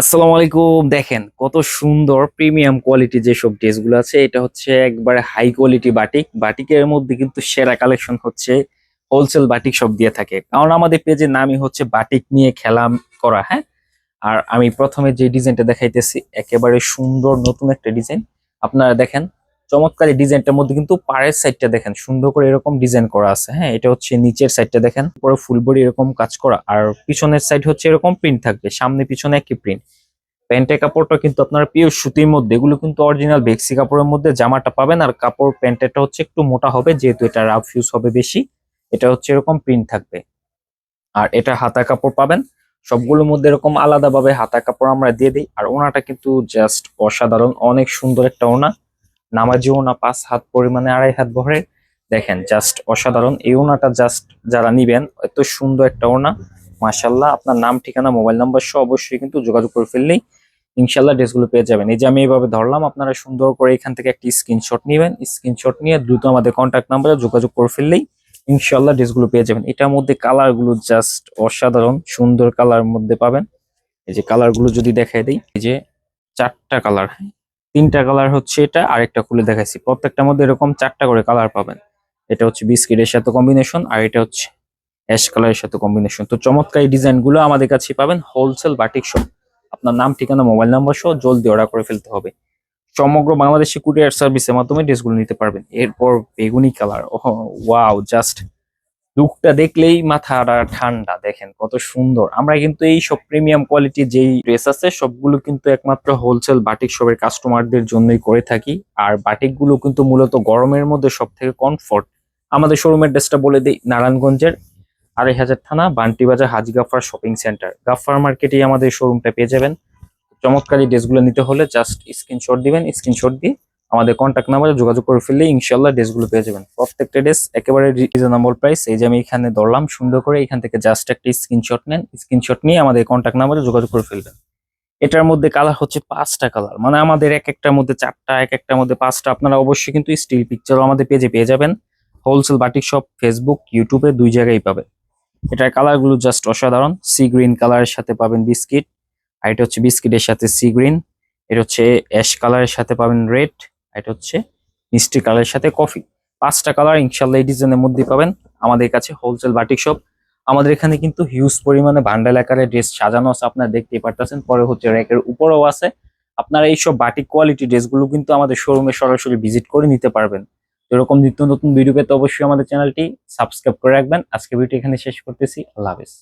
আসসালামু আলাইকুম। দেখেন, কত সুন্দর প্রিমিয়াম কোয়ালিটি যেসব ড্রেসগুলো আছে, এটা হচ্ছে একবারে হাই কোয়ালিটি বাটিক বাটিকের মধ্যে কিন্তু সেরা কালেকশন হচ্ছে হোলসেল বাটিক সব দিয়ে থাকে। কারণ আমাদের পেজের নামই হচ্ছে বাটিক নিয়ে খেলা করা হ্যাঁ? আর আমি প্রথমে যে ডিজাইনটা দেখাইতেছি, একেবারে সুন্দর নতুন একটা ডিজাইন আপনারা দেখেন চমৎকার ডিজাইনটার মধ্যে কিন্তু পাড়ের সাইডটা দেখেন, সুন্দর করে এরকম ডিজাইন করা আছে হ্যাঁ? এটা হচ্ছে নিচের সাইডটা দেখেন পুরো ফুলবড়ি এরকম কাজ করা। আর পিছনের সাইড হচ্ছে এরকম প্রিন্ট থাকবে, সামনে পিছনে একই প্রিন্ট প্যান্টের কাপড়টা কিন্তু আপনার পিওর সুতির মধ্যে, এগুলো কিন্তু অরিজিনাল বেক্সি কাপড়ের মধ্যে জামাটা পাবেন, আর কাপড় প্যান্টেরটা হচ্ছে একটু মোটা হবে, যেহেতু এটা রাফ ইউজ হবে বেশি, এটা হচ্ছে এরকম প্রিন্ট থাকবে। আর এটা হাতা কাপড় পাবেন, সবগুলোর মধ্যে এরকম আলাদাভাবে হাতা কাপড় আমরা দিয়ে দিই, আর ওনাটা কিন্তু জাস্ট অসাধারণ, অনেক সুন্দর একটা ওনা। নামাজি ওনা পাঁচ হাত পরিমাণে, আড়াই হাত ভরে দেখেন জাস্ট অসাধারণ। এই ওনাটা জাস্ট যারা নিবেন, এত সুন্দর একটা ওনা। মাশাল্লাহ আপনার নাম, ঠিকানা, মোবাইল নাম্বার সহ অবশ্যই কিন্তু যোগাযোগ করে ফেললেই ইনশাল্লাহ ড্রেসগুলো পেয়ে যাবেন। এই যে আমি এইভাবে ধরলাম, আপনারা সুন্দর করে এখান থেকে একটি স্ক্রিনশট নেবেন। স্ক্রিনশট নিয়ে দ্রুত আমাদের কন্ট্যাক্ট নাম্বারে যোগাযোগ করে ফেললেই ইনশাল্লাহ ড্রেসগুলো পেয়ে যাবেন। এটার মধ্যে কালারগুলো জাস্ট অসাধারণ, সুন্দর কালার মধ্যে পাবেন। এই যে কালারগুলো যদি দেখাই দিই, এই যে চারটা কালার তিনটা কালার হচ্ছে এটা, আরেকটা খুলে দেখাইছি। প্রত্যেকটার মধ্যে এরকম চারটা করে কালার পাবেন। এটা হচ্ছে বিস্কিটের সাথে কম্বিনেশন আর এটা হচ্ছে অ্যাশ কালারের সাথে কম্বিনেশন তো চমৎকার ডিজাইনগুলো আমাদের কাছে পাবেন হোলসেল বাটিক শপ আপনার নাম, ঠিকানা মোবাইল নাম্বার সহ জলদি অর্ডার করে ফেলতে হবে। সমগ্র বাংলাদেশে কুরিয়ার সার্ভিসের মাধ্যমে ড্রেসগুলো নিতে পারবেন। এরপর বেগুনি কালার ও ওয়াও জাস্ট লুকটা দেখলেই মাথাটা ঠান্ডা, দেখেন কত সুন্দর। আমরা কিন্তু এই সব প্রিমিয়াম কোয়ালিটি যেই ড্রেস আছে, সবগুলো কিন্তু একমাত্র হোলসেল বাটিক শপের কাস্টমারদের জন্যই করে থাকি। আর বাটিকগুলো কিন্তু মূলত গরমের মধ্যে সব থেকে কমফোর্ট আমাদের শোরুমের ড্রেসটা বলে দিই, নারায়ণগঞ্জের আড়াই হাজার থানা বান্টি বাজার হাজি গাফার শপিং সেন্টার গাফার মার্কেটেই আমাদের শোরুমটা পেয়ে যাবেন। চমৎকার ড্রেসগুলো নিতে হলে জাস্ট স্ক্রিনশট দিবেন স্ক্রিনশট দিয়ে আমাদের কন্ট্যাক্ট নাম্বারে যোগাযোগ করে ফেললে ইনশাল্লাহ ড্রেসগুলো পেয়ে যাবেন। প্রত্যেকটা ড্রেস একেবারে রিজনেবল প্রাইস এই যে আমি এখানে ধরলাম, সুন্দর করে এখান থেকে জাস্ট একটা স্ক্রিনশট নেন। স্ক্রিনশট নিয়ে আমাদের কন্ট্যাক্ট নাম্বারে যোগাযোগ করে ফেলবেন। এটার মধ্যে কালার হচ্ছে পাঁচটা কালার মানে আমাদের এক একটার মধ্যে চারটা এক একটার মধ্যে পাঁচটা। আপনারা অবশ্যই কিন্তু স্টিল পিকচারও আমাদের পেজে পেয়ে যাবেন। হোলসেল বাটিক শপ ফেসবুক ইউটিউবে দুই জায়গায় পাবেন। এটার কালারগুলো জাস্ট অসাধারণ। সি গ্রিন কালারের সাথে পাবেন বিস্কিট আর এটা হচ্ছে বিস্কিটের সাথে সি গ্রিন এটা হচ্ছে অ্যাশ কালারের সাথে পাবেন রেড এটা হচ্ছে মিষ্টি কালারের সাথে কফি। পাঁচটা কালার ইনশাল্লাহ এই ডিজাইনের মধ্যে পাবেন। আমাদের কাছে হোলসেল বাটিক শপ আমাদের এখানে কিন্তু হিউজ পরিমাণে ভান্ডাল আকারে ড্রেস সাজানো আছে, আপনারা দেখতেই পারতেছেন। পরে হচ্ছে র্যাকের উপরেও আছে। আপনারা এইসব বাটিক কোয়ালিটি ড্রেসগুলো কিন্তু আমাদের শোরুমে সরাসরি ভিজিট করে নিতে পারবেন। এরকম নিত্য নতুন ভিডিও পেতে অবশ্যই আমাদের চ্যানেলটি সাবস্ক্রাইব করে রাখবেন। আজকে ভিডিও এখানে শেষ করতেছি। আল্লাহ হাফেজ।